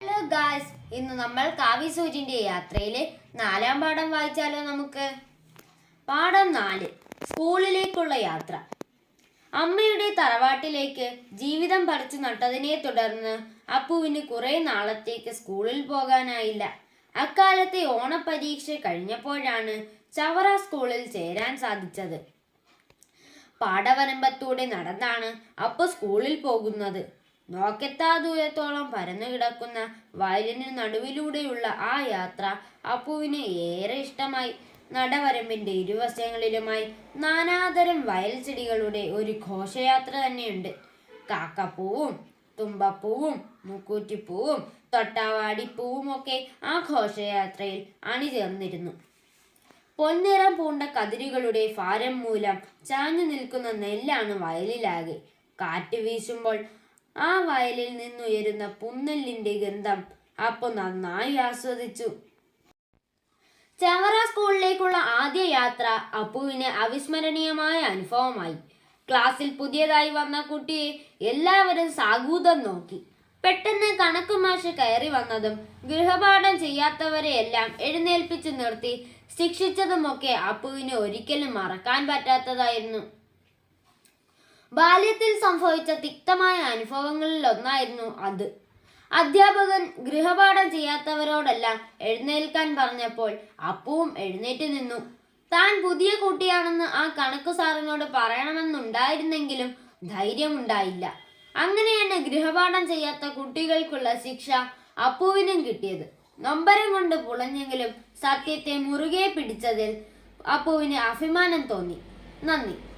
Hello guys ഇന്ന് നമ്മൾ കാവ്യ സൂചിന്റെ യാത്രയിലെ നാലാം പാഠം വായിച്ചാലോ നമുക്ക്? പാഠം നാല് സ്കൂളിലേക്കുള്ള യാത്ര. അമ്മയുടെ തറവാട്ടിലേക്ക് ജീവിതം പറിച്ചു നട്ടതിനെ തുടർന്ന് അപ്പുവിന് കുറെ നാളത്തേക്ക് സ്കൂളിൽ പോകാനായില്ല. അക്കാലത്തെ ഓണപരീക്ഷ കഴിഞ്ഞപ്പോഴാണ് ചവറ സ്കൂളിൽ ചേരാൻ സാധിച്ചത്. പാടവരമ്പത്തൂടെ നടന്നാണ് അപ്പു സ്കൂളിൽ പോകുന്നത്. നോക്കെത്താ ദൂരത്തോളം പരന്നു കിടക്കുന്ന വയലിന് നടുവിലൂടെയുള്ള ആ യാത്ര അപ്പുവിന് ഏറെ ഇഷ്ടമായി. നടവരമ്പിന്റെ ഇരുവശങ്ങളിലുമായി നാനാതരം വയൽ ചെടികളുടെ ഒരു ഘോഷയാത്ര തന്നെയുണ്ട്. കാക്കപ്പൂവും തുമ്പപ്പൂവും മുക്കൂറ്റിപ്പൂവും തൊട്ടാവാടിപ്പൂവും ഒക്കെ ആ ഘോഷയാത്രയിൽ അണിചേർന്നിരുന്നു. പൊന്നിറം പൂണ്ട കതിരുകളുടെ ഭാരം മൂലം ചാഞ്ഞു നിൽക്കുന്ന നെല്ലാണ് വയലിലാകെ. കാറ്റ് വീശുമ്പോൾ ആ വയലിൽ നിന്നുയരുന്ന പുന്നെല്ലിന്റെ ഗന്ധം അപ്പൊ നന്നായി ആസ്വദിച്ചു. ചവറ സ്കൂളിലേക്കുള്ള ആദ്യ യാത്ര അപ്പുവിന് അവിസ്മരണീയമായ അനുഭവമായി. ക്ലാസ്സിൽ പുതിയതായി വന്ന കുട്ടിയെ എല്ലാവരും സാഗൂതം നോക്കി. പെട്ടെന്ന് കണക്ക് മാഷ് കയറി വന്നതും ഗൃഹപാഠം ചെയ്യാത്തവരെ എല്ലാം എഴുന്നേൽപ്പിച്ചു നിർത്തി ശിക്ഷിച്ചതുമൊക്കെ അപ്പുവിന് ഒരിക്കലും മറക്കാൻ പറ്റാത്തതായിരുന്നു. ബാല്യത്തിൽ സംഭവിച്ച തിക്തമായ അനുഭവങ്ങളിൽ ഒന്നായിരുന്നു അത്. അധ്യാപകൻ ഗൃഹപാഠം ചെയ്യാത്തവരോടെല്ലാം എഴുന്നേൽക്കാൻ പറഞ്ഞപ്പോൾ അപ്പുവും എഴുന്നേറ്റ് നിന്നു. താൻ പുതിയ കുട്ടിയാണെന്ന് ആ കണക്ക് സാറിനോട് പറയണമെന്നുണ്ടായിരുന്നെങ്കിലും ധൈര്യമുണ്ടായില്ല. അങ്ങനെയാണ് ഗൃഹപാഠം ചെയ്യാത്ത കുട്ടികൾക്കുള്ള ശിക്ഷ അപ്പുവിനും കിട്ടിയത്. നൊമ്പരം കൊണ്ട് പുളഞ്ഞെങ്കിലും സത്യത്തെ മുറുകെ പിടിച്ചതിൽ അപ്പുവിന് അഭിമാനം തോന്നി. നന്ദി.